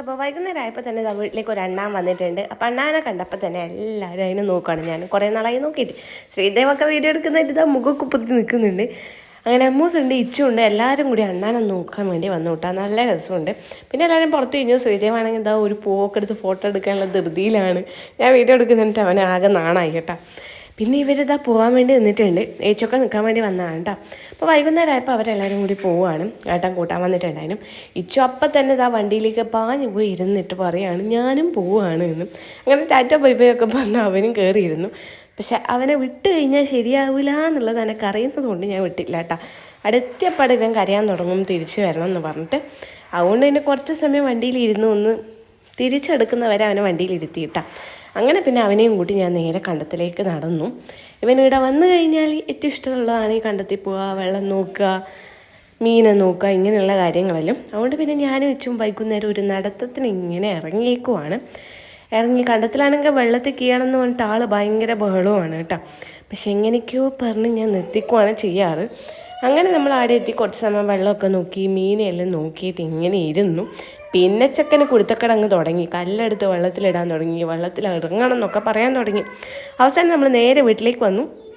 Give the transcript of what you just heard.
അപ്പോൾ വൈകുന്നേരം ആയപ്പോൾ തന്നെ വീട്ടിലേക്ക് ഒരു അണ്ണാൻ വന്നിട്ടുണ്ട്. അപ്പോൾ അണ്ണാനെ കണ്ടപ്പോൾ തന്നെ എല്ലാവരും അതിനെ നോക്കുകയാണ് ഞാൻ കുറേ നാളായി നോക്കിയിട്ട്. ശ്രീദേവൊക്കെ വീഡിയോ എടുക്കുന്നതായിട്ട് ഇതാ മുഖമൊക്കെ പുത്തി നിൽക്കുന്നുണ്ട്. അങ്ങനെ അമ്മൂസുണ്ട് ഇച്ചുണ്ട് എല്ലാവരും കൂടി അണ്ണാനെ നോക്കാൻ വേണ്ടി വന്നു കേട്ടോ. നല്ല രസമുണ്ട്. പിന്നെ എല്ലാവരും പുറത്ത് കഴിഞ്ഞു. ശ്രീദേവാണെങ്കിൽ എന്താ ഒരു പൂവൊക്കെ എടുത്ത് ഫോട്ടോ എടുക്കാനുള്ള ധൃതിയിലാണ്. ഞാൻ വീഡിയോ എടുക്കുന്നിട്ട് അവനെ ആകെ നാണായി കേട്ടോ. പിന്നെ ഇവരിതാ പോകാൻ വേണ്ടി നിന്നിട്ടുണ്ട്. ഏച്ചൊക്കെ നിൽക്കാൻ വേണ്ടി വന്നതാണ് കേട്ടോ അപ്പോൾ വൈകുന്നേരം ആയപ്പോൾ അവരെല്ലാവരും കൂടി പോവുകയാണ് ഏട്ടൻ കൂട്ടാൻ വന്നിട്ടുണ്ടായിരുന്നു. ഇച്ചു അപ്പം തന്നെ ഇതാ വണ്ടിയിലേക്ക് പാഞ്ഞു പോയി ഇരുന്നിട്ട് പറയാണ് ഞാനും പോവുകയാണ് എന്നും. അങ്ങനെ ടാറ്റ ബൈ ബൈ ഒക്കെ അവനും കയറിയിരുന്നു പക്ഷെ അവനെ വിട്ട് കഴിഞ്ഞാൽ ശരിയാവില്ല എന്നുള്ളത് എനിക്ക് അറിയുന്നത് കൊണ്ട് ഞാൻ വിട്ടില്ല കേട്ടോ അടുത്തപ്പാട് ഇവൻ കരയാൻ തുടങ്ങും തിരിച്ചു വരണം എന്ന് പറഞ്ഞിട്ട്. അതുകൊണ്ട് തന്നെ കുറച്ച് സമയം വണ്ടിയിൽ ഇരുന്ന് ഒന്ന് തിരിച്ചെടുക്കുന്നവരെ അവനെ വണ്ടിയിൽ ഇരുത്തിയിട്ടാ അങ്ങനെ പിന്നെ അവനെയും കൂട്ടി ഞാൻ നേരെ കണ്ടത്തിലേക്ക് നടന്നു. ഇവൻ ഇവിടെ വന്നു കഴിഞ്ഞാൽ ഏറ്റവും ഇഷ്ടമുള്ളതാണ് ഈ കണ്ടത്തിൽ പോവുക വെള്ളം നോക്കുക മീനെ നോക്കുക ഇങ്ങനെയുള്ള കാര്യങ്ങളെല്ലാം. അതുകൊണ്ട് പിന്നെ ഞാനും വെച്ചും വൈകുന്നേരം ഒരു നടത്തത്തിന് ഇങ്ങനെ ഇറങ്ങിയേക്കുവാണ്. ഇറങ്ങി കണ്ടത്തിലാണെങ്കിൽ വെള്ളത്തിൽ കീഴണമെന്ന് പറഞ്ഞിട്ട് ആൾ ഭയങ്കര ബഹളവുമാണ് കേട്ടോ. പക്ഷെ എങ്ങനെയൊക്കെയോ പറഞ്ഞ് ഞാൻ നിർത്തിക്കുവാണ് ചെയ്യാറ്. അങ്ങനെ നമ്മൾ ആടെ എത്തി കുറച്ച് സമയം വെള്ളമൊക്കെ നോക്കി മീനെയെല്ലാം നോക്കിയിട്ട് ഇങ്ങനെ ഇരുന്നു. പിന്നെ ചെക്കന് കുരുത്തക്കടങ്ങ് തുടങ്ങി. കല്ലെടുത്ത് വെള്ളത്തിലിടാൻ തുടങ്ങി. വെള്ളത്തിൽ ഇറങ്ങണം എന്നൊക്കെ പറയാൻ തുടങ്ങി. അവസാനം നമ്മൾ നേരെ വീട്ടിലേക്ക് വന്നു.